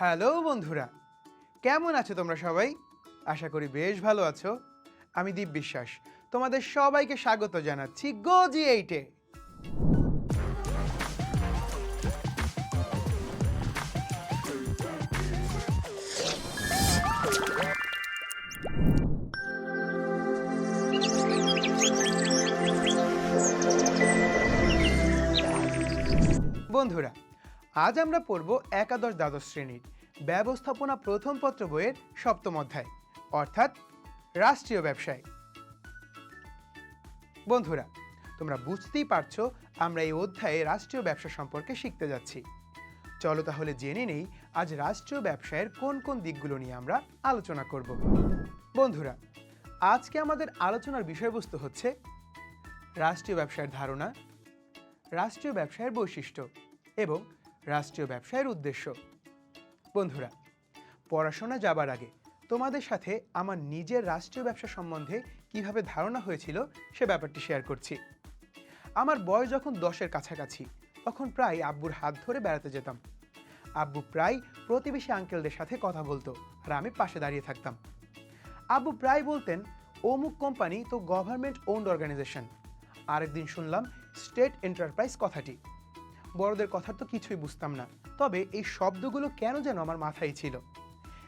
Hello বন্ধুরা, কেমন আছো তোমরা সবাই? আশা করি বেশ ভালো আছো। আমি দীপ বিশ্বাস, তোমাদের সবাইকে স্বাগত জানাচ্ছি গো জি এইটে বন্ধুরা আজ আমরা পড়ব একাদশ দ্বাদশ শ্রেণির ব্যবস্থাপনা প্রথম পত্র বইয়ের সপ্তম অধ্যায়, অর্থাৎ রাষ্ট্রীয় ব্যবসায়। বন্ধুরা, তোমরা বুঝতেই পারছ আমরা এই অধ্যায়ে রাষ্ট্রীয় ব্যবসা সম্পর্কে শিখতে যাচ্ছি। চলো তাহলে জেনে নেই আজ রাষ্ট্রীয় ব্যবসায়ের কোন কোন দিকগুলো নিয়ে আমরা আলোচনা করব। বন্ধুরা, আজকে আমাদের আলোচনার বিষয়বস্তু হচ্ছে রাষ্ট্রীয় ব্যবসায়ের ধারণা, রাষ্ট্রীয় ব্যবসায়ের বৈশিষ্ট্য এবং রাষ্ট্রীয় ব্যবসায়ের উদ্দেশ্য। বন্ধুরা, পড়াশোনা যাবার আগে তোমাদের সাথে আমার নিজের রাষ্ট্রীয় ব্যবসা সম্বন্ধে কীভাবে ধারণা হয়েছিল সে ব্যাপারটি শেয়ার করছি। আমার বয়স যখন দশের কাছাকাছি, তখন প্রায় আব্বুর হাত ধরে বেড়াতে যেতাম। আব্বু প্রায় প্রতিবেশী আঙ্কেলদের সাথে কথা বলতো আর আমি পাশে দাঁড়িয়ে থাকতাম। আব্বু প্রায় বলতেন, অমুক কোম্পানি তো গভর্নমেন্ট ওন্ড অর্গানাইজেশন আরেকদিন শুনলাম, স্টেট এন্টারপ্রাইজ কথাটি। বড়দের কথা তো কিছুই বুঝতাম না। তবে এই শব্দগুলো কেন যেন আমার মাথায় ছিল?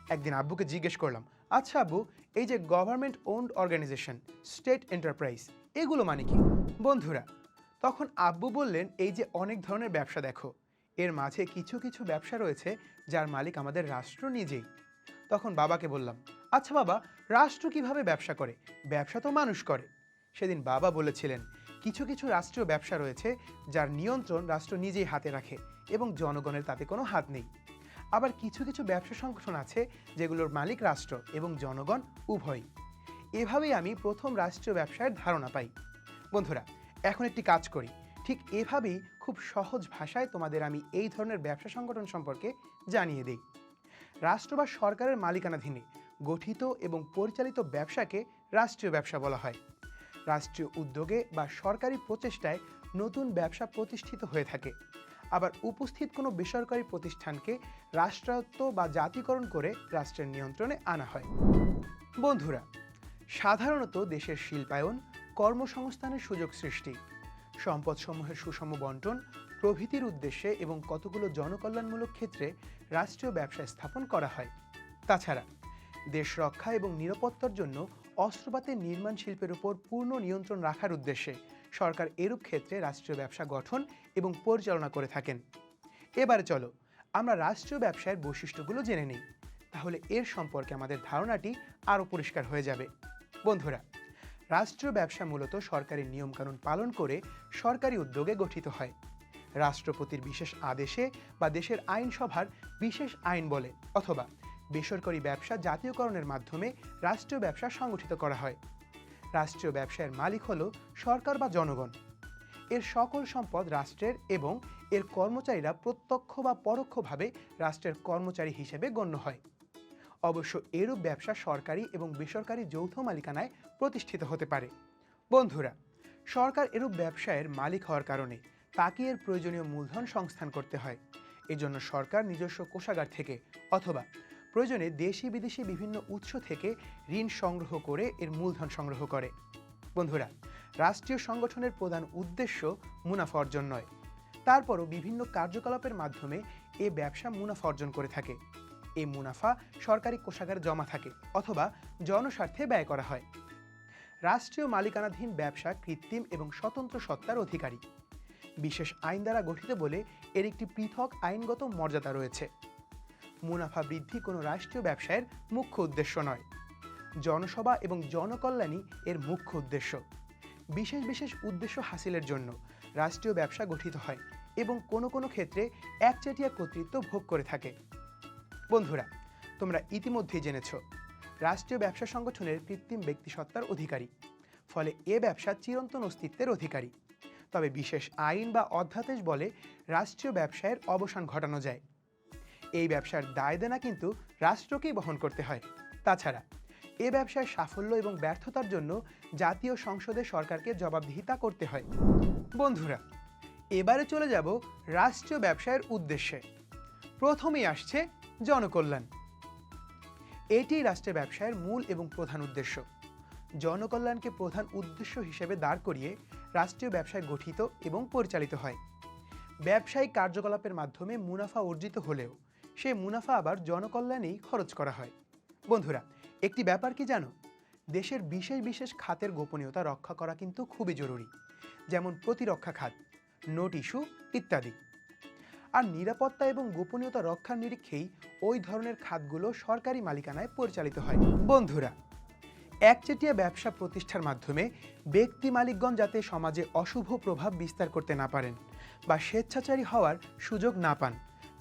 একদিন আব্বুকে জিজ্ঞেস করলাম আচ্ছা আব্বু, এই যে government owned organisation state enterprise এগুলো মানে কি? বন্ধুরা, তখন আব্বু বললেন, এই যে অনেক ধরনের ব্যবসা দেখো, এর মাঝে কিছু কিছু ব্যবসা রয়েছে, যার মালিক আমাদের রাষ্ট্র নিজেই। তখন বাবাকে বললাম আচ্ছা বাবা, রাষ্ট্র কীভাবে ব্যবসা করে? ব্যবসা তো মানুষ করে। সেদিন বাবা বলেছিলেন কিছু কিছু রাষ্ট্রীয় ব্যবসা রয়েছে যার নিয়ন্ত্রণ রাষ্ট্র নিজেই হাতে রাখে এবং জনগণের তাতে কোনো হাত নেই। আবার কিছু কিছু ব্যবসা সংগঠন আছে যেগুলোর মালিক রাষ্ট্র এবং জনগণ উভয়ই। এভাবেই আমি প্রথম রাষ্ট্রীয় ব্যবসায়ের ধারণা পাই। বন্ধুরা, এখন একটি কাজ করি। ঠিক এভাবেই খুব সহজ ভাষায় তোমাদের আমি এই ধরনের ব্যবসা সংগঠন সম্পর্কে জানিয়ে দিই। রাষ্ট্র বা সরকারের মালিকানাধীনে গঠিত এবং পরিচালিত ব্যবসাকে রাষ্ট্রীয় ব্যবসা বলা হয়। রাষ্ট্রীয় উদ্যোগে বা সরকারি প্রচেষ্টায় নতুন ব্যবসা প্রতিষ্ঠিত হয়ে থাকে। আবার উপস্থিত কোনো বেসরকারি প্রতিষ্ঠানকে রাষ্ট্রায়ত্ত বা জাতিকরণ করে রাষ্ট্রের নিয়ন্ত্রণে আনা হয়। বন্ধুরা, সাধারণত দেশের শিল্পায়ন, কর্মসংস্থানের সুযোগ সৃষ্টি, সম্পদসমূহের সুষম বন্টন, প্রভৃতির উদ্দেশ্যে এবং কতগুলো জনকল্যাণমূলক ক্ষেত্রে রাষ্ট্রীয় ব্যবসা স্থাপন করা হয়। তাছাড়া, দেশ রক্ষা এবং নিরাপত্তার জন্য অস্ত্রপাতের নির্মাণ শিল্পের উপর পূর্ণ নিয়ন্ত্রণ রাখার উদ্দেশ্যে সরকার এরূপ ক্ষেত্রে রাষ্ট্রীয় ব্যবসা গঠন এবং পরিচালনা করে থাকেন। এবারে চলো, আমরা রাষ্ট্রীয় ব্যবসায়ের বৈশিষ্ট্যগুলো জেনে নিই। তাহলে এর সম্পর্কে আমাদের ধারণাটি আরও পরিষ্কার হয়ে যাবে। বন্ধুরা, রাষ্ট্রীয় ব্যবসা মূলত সরকারি নিয়মকানুন পালন করে সরকারি উদ্যোগে গঠিত হয়। রাষ্ট্রপতির বিশেষ আদেশে বা দেশের আইনসভার বিশেষ আইন বলে, অথবা বেসরকারি ব্যবসা জাতীয়করণের মাধ্যমে রাষ্ট্রীয় ব্যবসা সংগঠিত করা হয়। রাষ্ট্রীয় ব্যবসায়ের মালিক হল সরকার বা জনগণ। এর সকল সম্পদ রাষ্ট্রের এবং এর কর্মচারীরা প্রত্যক্ষ বা পরোক্ষভাবে রাষ্ট্রের কর্মচারী হিসেবে গণ্য হয়। অবশ্য এরূপ ব্যবসা সরকারি এবং বেসরকারি যৌথ মালিকানায় প্রতিষ্ঠিত হতে পারে। বন্ধুরা, সরকার এরূপ ব্যবসায়ের মালিক হওয়ার কারণে তাকে এর প্রয়োজনীয় মূলধন সংস্থান করতে হয়। এজন্য সরকার নিজস্ব কোষাগার থেকে অথবা প্রয়োজনে দেশি বিদেশি বিভিন্ন উৎস থেকে ঋণ সংগ্রহ করে এর মূলধন সংগ্রহ করে। বন্ধুরা, রাষ্ট্রীয় সংগঠনের প্রধান উদ্দেশ্য মুনাফা অর্জন নয়। তারপরও বিভিন্ন কার্যকলাপের মাধ্যমে এ ব্যবসা মুনাফা অর্জন করে থাকে। এই মুনাফা সরকারি কোষাগারে জমা থাকে অথবা জনস্বার্থে ব্যয় করা হয়। রাষ্ট্রীয় মালিকানাধীন ব্যবসা কৃত্রিম এবং স্বতন্ত্র সত্তার অধিকারী। বিশেষ আইন দ্বারা গঠিত বলে এর একটি পৃথক আইনগত মর্যাদা রয়েছে। মুনাফা বৃদ্ধি কোনো রাষ্ট্রীয় ব্যবসায়ের মুখ্য উদ্দেশ্য নয়। জনসভা এবং জনকল্যাণই এর মুখ্য উদ্দেশ্য। বিশেষ বিশেষ উদ্দেশ্য হাসিলের জন্য রাষ্ট্রীয় ব্যবসা গঠিত হয় এবং কোনো কোনো ক্ষেত্রে একচেটিয়া কর্তৃত্ব ভোগ করে থাকে। বন্ধুরা, তোমরা ইতিমধ্যেই জেনেছ, রাষ্ট্রীয় ব্যবসা সংগঠনের কৃত্রিম ব্যক্তিসত্তার অধিকারী। ফলে এ ব্যবসা চিরন্তন অস্তিত্বের অধিকারী। তবে বিশেষ আইন বা অধ্যাদেশ বলে রাষ্ট্রীয় ব্যবসায়ের অবসান ঘটানো যায়। এই ব্যবসার দায় দেনা কিন্তু রাষ্ট্রকেই বহন করতে হয়। তাছাড়া, এ ব্যবসায় সাফল্য এবং ব্যর্থতার জন্য জাতীয় সংসদে সরকারকে জবাবদিহিতা করতে হয়। বন্ধুরা, এবারে চলে যাব রাষ্ট্রীয় ব্যবসায়ের উদ্দেশ্যে। প্রথমেই আসছে জনকল্যাণ। এটি রাষ্ট্রের ব্যবসায়ের মূল এবং প্রধান উদ্দেশ্য। জনকল্যাণকে প্রধান উদ্দেশ্য হিসেবে দাঁড় করিয়ে রাষ্ট্রীয় ব্যবসায় গঠিত এবং পরিচালিত হয়। ব্যবসায়িক কার্যকলাপের মাধ্যমে মুনাফা অর্জিত হলেও সেই মুনাফা আবার জনকল্যাণেই খরচ করা হয়। বন্ধুরা, একটি ব্যাপার কি জানো? দেশের বিশেষ বিশেষ খাতের গোপনীয়তা রক্ষা করা কিন্তু খুবই জরুরি। যেমন প্রতিরক্ষা খাত, নোট ইস্যু ইত্যাদি। আর নিরাপত্তা এবং গোপনীয়তা রক্ষার নিরীক্ষেই ওই ধরনের খাতগুলো সরকারি মালিকানায় পরিচালিত হয়। বন্ধুরা, একচেটিয়া ব্যবসা প্রতিষ্ঠার মাধ্যমে ব্যক্তি মালিকগণ যাতে সমাজে অশুভ প্রভাব বিস্তার করতে না পারেন বা স্বেচ্ছাচারী হওয়ার সুযোগ না পান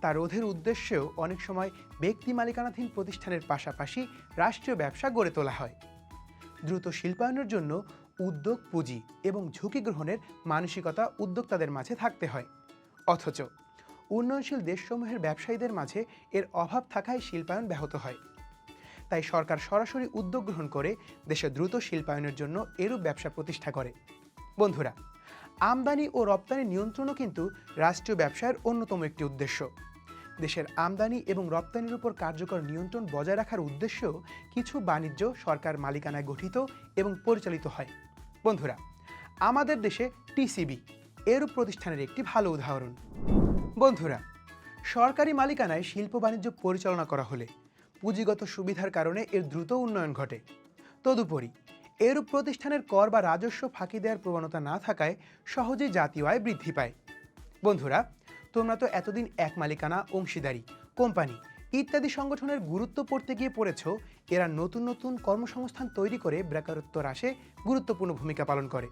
তা রোধের উদ্দেশ্যেও অনেক সময় ব্যক্তি মালিকানাধীন প্রতিষ্ঠানের পাশাপাশি রাষ্ট্রীয় ব্যবসা গড়ে তোলা হয়। দ্রুত শিল্পায়নের জন্য উদ্যোগ পুঁজি এবং ঝুঁকি গ্রহণের মানসিকতা উদ্যোক্তাদের মাঝে থাকতে হয়। অথচ উন্নয়নশীল দেশসমূহের ব্যবসায়ীদের মাঝে এর অভাব থাকায় শিল্পায়ন ব্যাহত হয়। তাই সরকার সরাসরি উদ্যোগ গ্রহণ করে দেশে দ্রুত শিল্পায়নের জন্য এরূপ ব্যবসা প্রতিষ্ঠা করে। বন্ধুরা আমদানি ও রপ্তানি নিয়ন্ত্রণও কিন্তু রাষ্ট্রীয় ব্যবসায়ের অন্যতম একটি উদ্দেশ্য। দেশের আমদানি এবং রপ্তানির উপর কার্যকর নিয়ন্ত্রণ বজায় রাখার উদ্দেশ্যেও কিছু বাণিজ্য সরকার মালিকানায় গঠিত এবং পরিচালিত হয়। বন্ধুরা, আমাদের দেশে টিসিবি এরূপ প্রতিষ্ঠানের একটি ভালো উদাহরণ। বন্ধুরা, সরকারি মালিকানায় শিল্প বাণিজ্য পরিচালনা করা হলে পুঁজিগত সুবিধার কারণে এর দ্রুত উন্নয়ন ঘটে। তদুপরি এরূপ প্রতিষ্ঠানের কর বা রাজস্ব ফাঁকি দেওয়ার প্রবণতা না থাকায় সহজেই জাতীয় আয় বৃদ্ধি পায়। বন্ধুরা, তোমরা তো এতদিন এক মালিকানা, অংশীদারি, কোম্পানি ইত্যাদি সংগঠনের গুরুত্ব পড়তে গিয়ে পড়েছ, এরা নতুন নতুন কর্মসংস্থান তৈরি করে বেকারত্ব হ্রাসে গুরুত্বপূর্ণ ভূমিকা পালন করে।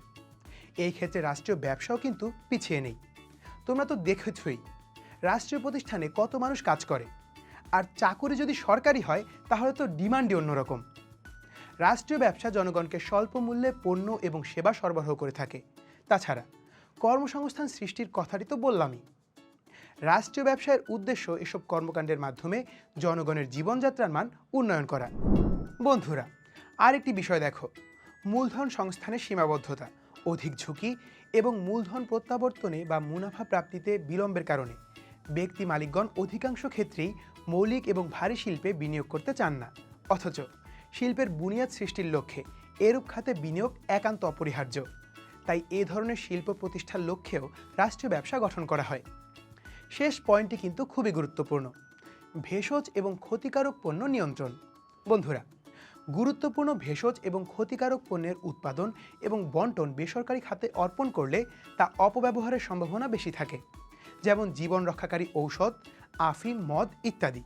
এই ক্ষেত্রে রাষ্ট্রীয় ব্যবসাও কিন্তু পিছিয়ে নেই। তোমরা তো দেখেছই, রাষ্ট্রীয় প্রতিষ্ঠানে কত মানুষ কাজ করে। আর চাকুরি যদি সরকারি হয়, তাহলে তো ডিমান্ডই অন্যরকম। রাষ্ট্রীয় ব্যবসা জনগণকে স্বল্প মূল্যে পণ্য এবং সেবা সরবরাহ করে থাকে। তাছাড়া, কর্মসংস্থান সৃষ্টির কথাটি তো বললামই। রাষ্ট্রীয় ব্যবসায়ের উদ্দেশ্য এসব কর্মকাণ্ডের মাধ্যমে জনগণের জীবনযাত্রার মান উন্নয়ন করা। বন্ধুরা, আরেকটি বিষয় দেখো। মূলধন সংস্থানের সীমাবদ্ধতা, অধিক ঝুঁকি এবং মূলধন প্রত্যাবর্তনে বা মুনাফা প্রাপ্তিতে বিলম্বের কারণে। ব্যক্তি মালিকগণ অধিকাংশ ক্ষেত্রেই মৌলিক এবং ভারী শিল্পে বিনিয়োগ করতে চান না। অথচ শিল্পের বুনিয়াদ সৃষ্টির লক্ষ্যে এরূপ খাতে বিনিয়োগ একান্ত অপরিহার্য। তাই এ ধরনের শিল্প প্রতিষ্ঠার লক্ষ্যেও রাষ্ট্রীয় ব্যবসা গঠন করা হয়। শেষ পয়েন্টটি কিন্তু খুবই গুরুত্বপূর্ণ। ভেষজ এবং ক্ষতিকারক পণ্য নিয়ন্ত্রণ। বন্ধুরা, গুরুত্বপূর্ণ ভেষজ এবং ক্ষতিকারক পণ্যের উৎপাদন এবং বন্টন বেসরকারি খাতে অর্পণ করলে তা অপব্যবহারের সম্ভাবনা বেশি থাকে। যেমন জীবন রক্ষাকারী ঔষধ, আফিম, মদ ইত্যাদি।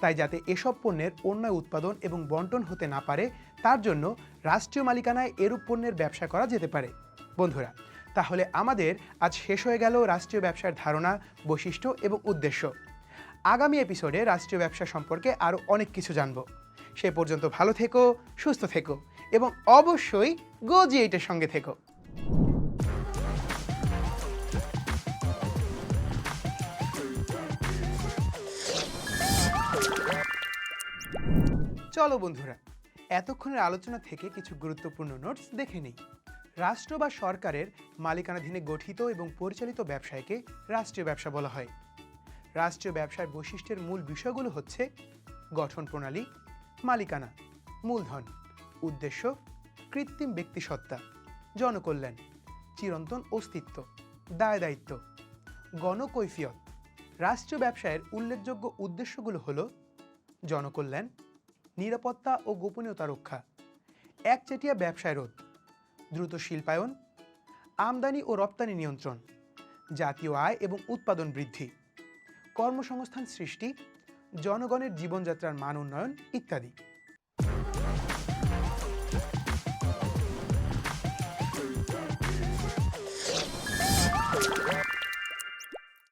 তাই যাতে এসব পণ্যের অন্যায় উৎপাদন এবং বন্টন হতে না পারে, তার জন্য রাষ্ট্রীয় মালিকানায় এরূপ পণ্যের ব্যবসা করা যেতে পারে। বন্ধুরা, তাহলে আমাদের আজ শেষ হয়ে গেল রাষ্ট্রীয় ব্যবসার ধারণা, বৈশিষ্ট্য এবং উদ্দেশ্য। আগামী এপিসোডে রাষ্ট্রীয় ব্যবসা সম্পর্কে আরও অনেক কিছু জানব। সে পর্যন্ত ভালো থেকো, সুস্থ থেকো এবং অবশ্যই গো জি এইটের সঙ্গে থেকো। চলো বন্ধুরা, এতক্ষণের আলোচনা থেকে কিছু গুরুত্বপূর্ণ নোটস দেখে নিই। রাষ্ট্র বা সরকারের মালিকানাধীনে গঠিত এবং পরিচালিত ব্যবসায়কে রাষ্ট্রীয় ব্যবসা বলা হয়। রাষ্ট্রীয় ব্যবসার বৈশিষ্ট্যের মূল বিষয়গুলো হচ্ছে গঠন প্রণালী, মালিকানা, মূলধন, উদ্দেশ্য, কৃত্রিম ব্যক্তিসত্তা, জনকল্যাণ, চিরন্তন অস্তিত্ব দায় দায়িত্ব গণকৈফিয়ত। রাষ্ট্রীয় ব্যবসায়ের উল্লেখযোগ্য উদ্দেশ্যগুলো হলো জনকল্যাণ নিরাপত্তা ও গোপনীয়তা রক্ষা। একচেটিয়া ব্যবসায় রোধ, দ্রুত শিল্পায়ন, আমদানি ও রপ্তানি নিয়ন্ত্রণ, জাতীয় আয় এবং উৎপাদন বৃদ্ধি, কর্মসংস্থান সৃষ্টি, জনগণের জীবনযাত্রার মান উন্নয়ন ইত্যাদি।